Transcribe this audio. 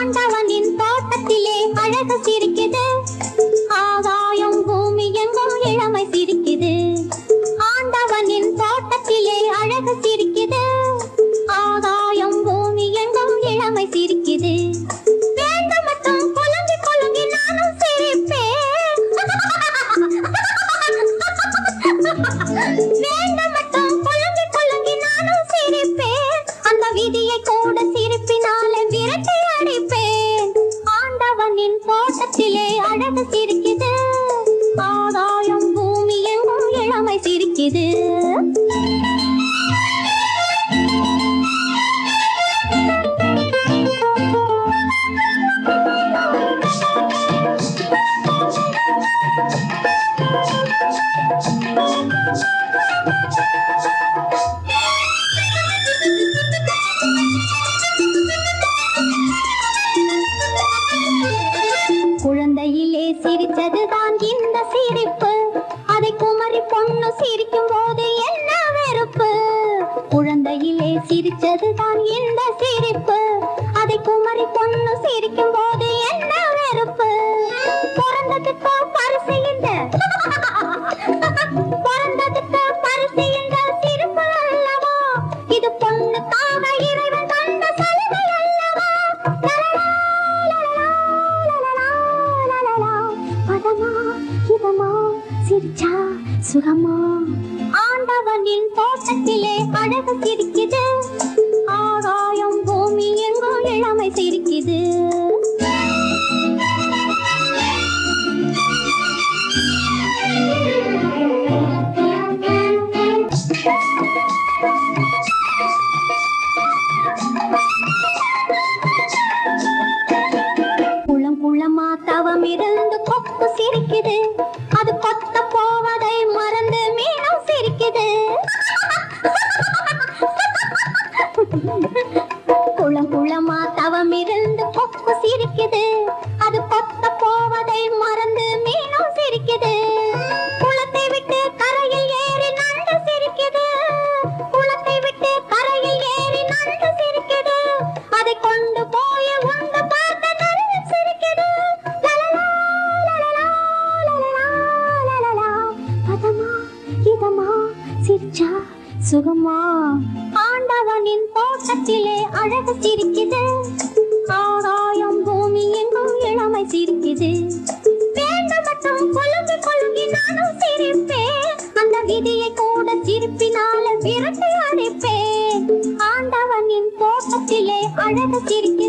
ஆண்டவனின் தோட்டத்திலே அழகு சிரிக்குது. ஆகாயம் பூமி எங்கும் இளமை சிரிக்குது. ஆண்டவனின் தோட்டத்திலே அழகு சிரிக்குது. ஆகாயம் பூமி எங்கும் இளமை சிரிக்குது. நானும் சிரிப்பேன். ஆதாயம் பூமி எங்கும் இளமை சிரிக்குது. குழந்தையிலே சிரித்ததுதான் இந்த சிரிப்பு. அதை குமரி பொண்ணு சிரிக்கும் போது என்ன வெறுப்பு? குழந்தையிலே சிரிச்சதுதான் இந்த சிரிப்பு. அதை குமரி பொண்ணு சிரிக்கும் போது சிரிச்சா? சுகமா? ஆண்டவனின் தோட்டத்திலே அழகு சிரிக்குது. ஆகாயம் பூமி எங்கோ இளமை சிரிக்குது. குளம் குளமா தவம் இருந்து கொக்கு சிரிக்குது. அது கொத்த குளம் குளமா தவம் இருந்து கொக்கு சிரிக்குது அது கொத்த போவதை மறந்து மீனும் சிரிக்குது குளத்தை விட்டு கரையில் ஏறி நண்டு சிரிக்குது குளத்தை விட்டு கரையில் ஏறி நண்டு சிரிக்குது அதை கொண்டு போய் உண்டு பார்த்த நரியும் சிரிக்குது பதமா இதமா சிரிச்சா சுகமா? ஆண்டவனின் தோட்டத்திலே அழகு சிரிக்குது. ஆகாயம் பூமி எங்கும் இளமை சிரிக்குது. வேண்டு மட்டும் குலுங்கி நானும் சிரிப்பேன். அந்த விதியை கூட சிரிப்பினால விரட்டி அடிப்பேன். ஆண்டவனின் தோட்டத்திலே அழகு சிரிக்குது.